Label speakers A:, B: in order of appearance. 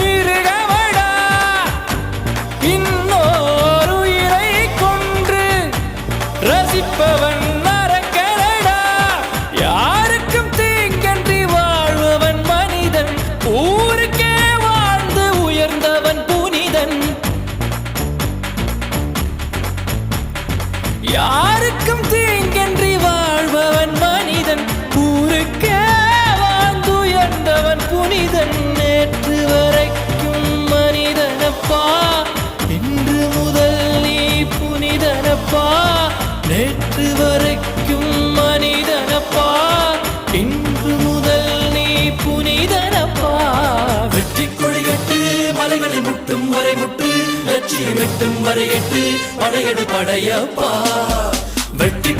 A: மிருகவடா இன்னோரு இறை கொன்று ரசிப்பவன் மரக்கரடா யாருக்கும் தீங்கன்றி வாழ்பவன் மனிதன் ஊருக்கே வாழ்ந்து உயர்ந்தவன் புனிதன். யாருக்கும் தீங்கன்றி வாழ்பவன் மனிதன் ஊருக்கே வாழ்ந்துயர்ந்தவன் புனிதன். இன்று வரைக்கும் மனிதனப்பா. இன்று முதல் நீ புனிதனப்பா. வெற்றி கொடியட்டு மலைகளை முட்டும் வரை முட்டு. லட்சியம் எட்டும் வரை எட்டு படையடு படையப்பா. வெற்றி